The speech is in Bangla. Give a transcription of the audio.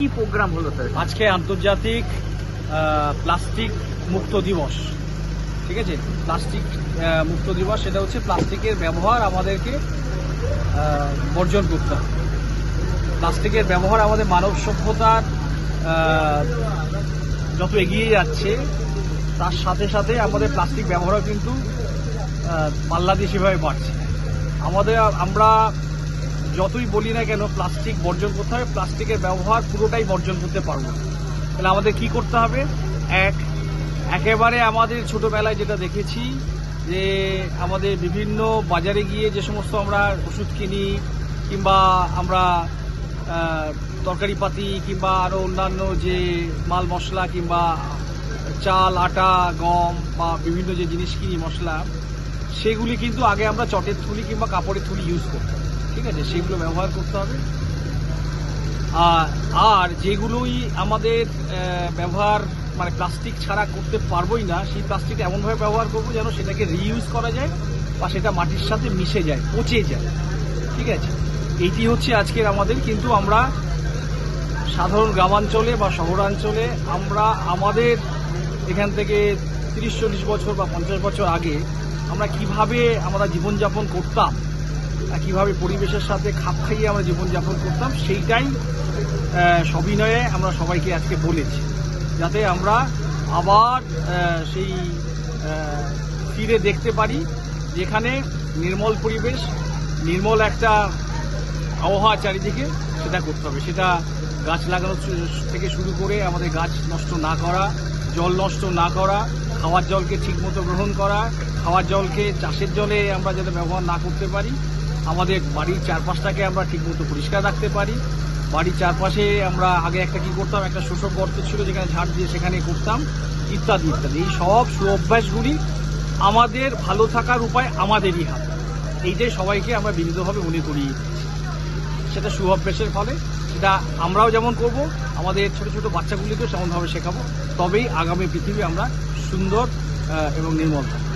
কি প্রোগ্রাম হলো স্যার আজকে আন্তর্জাতিক প্লাস্টিক মুক্ত দিবস। ঠিক আছে? প্লাস্টিক মুক্ত দিবস, সেটা হচ্ছে প্লাস্টিকের ব্যবহার আমাদেরকে বর্জন করতে হবে। প্লাস্টিকের ব্যবহার আমাদের মানব সভ্যতার যত এগিয়ে যাচ্ছে, তার সাথে সাথে আমাদের প্লাস্টিক ব্যবহারও কিন্তু পাল্লা দিয়ে সেভাবে বাড়ছে। আমাদের, আমরা যতই বলি না কেন, প্লাস্টিক বর্জন করতে হবে। প্লাস্টিকের ব্যবহার পুরোটাই বর্জন করতে পারব। তাহলে আমাদের কি করতে হবে? এক, একেবারে আমাদের ছোটবেলায় যেটা দেখেছি যে আমাদের বিভিন্ন বাজারে গিয়ে যে সমস্ত আমরা ওষুধ কিনি, কিংবা আমরা তরকারিপাতি কিংবা আরও অন্যান্য যে মাল মশলা, কিংবা চাল, আটা, গম, বা বিভিন্ন যে জিনিস কিনি, মশলা, সেগুলি কিন্তু আগে আমরা চটের থুলি কিংবা কাপড়ের থুলি ইউজ করতাম। ঠিক আছে, সেগুলো ব্যবহার করতে হবে। আর আর যেগুলোই আমাদের ব্যবহার মানে প্লাস্টিক ছাড়া করতে পারবোই না, সেই প্লাস্টিক এমনভাবে ব্যবহার করব যেন সেটাকে রিইউজ করা যায় বা সেটা মাটির সাথে মিশে যায়, পচে যায়। ঠিক আছে? এইটি হচ্ছে আজকের আমাদের, কিন্তু আমরা সাধারণ গ্রামাঞ্চলে বা শহরাঞ্চলে আমরা আমাদের এখান থেকে তিরিশ, চল্লিশ বছর বা পঞ্চাশ বছর আগে আমরা কীভাবে আমরা জীবনযাপন করতাম কীভাবে পরিবেশের সাথে খাপ খাইয়ে আমরা জীবনযাপন করতাম, সেইটাই সবিনয়ে আমরা সবাইকে আজকে বলেছি। যাতে আমরা আবার সেই ফিরে দেখতে পারি যেখানে নির্মল পরিবেশ, নির্মল একটা আবহাওয়া চারিদিকে সেটা করতে হবে। সেটা গাছ লাগানো থেকে শুরু করে আমাদের গাছ নষ্ট না করা, জল নষ্ট না করা, খাওয়ার জলকে ঠিকমতো গ্রহণ করা, খাওয়ার জলকে চাষের জলে আমরা যাতে ব্যবহার না করতে পারি আমাদের বাড়ির চারপাশটাকে আমরা ঠিকমতো পরিষ্কার রাখতে পারি। বাড়ির চারপাশে আমরা আগে একটা কি করতাম, একটা শোষক গর্ত ছিল যেখানে ঝাড় দিয়ে সেখানে করতাম, ইত্যাদি ইত্যাদি। এই সব সুঅভ্যাসগুলি আমাদের ভালো থাকার উপায় আমাদেরই হাতে। এইটাই সবাইকে আমরা বিনীতভাবে মনে দিচ্ছি। সেটা সুঅভ্যাসের ফলে, সেটা আমরাও যেমন করব, আমাদের ছোট ছোট বাচ্চাগুলিকেও সেমনভাবে শেখাবো, তবেই আগামী পৃথিবী আমরা সুন্দর এবং নির্মল থাকব।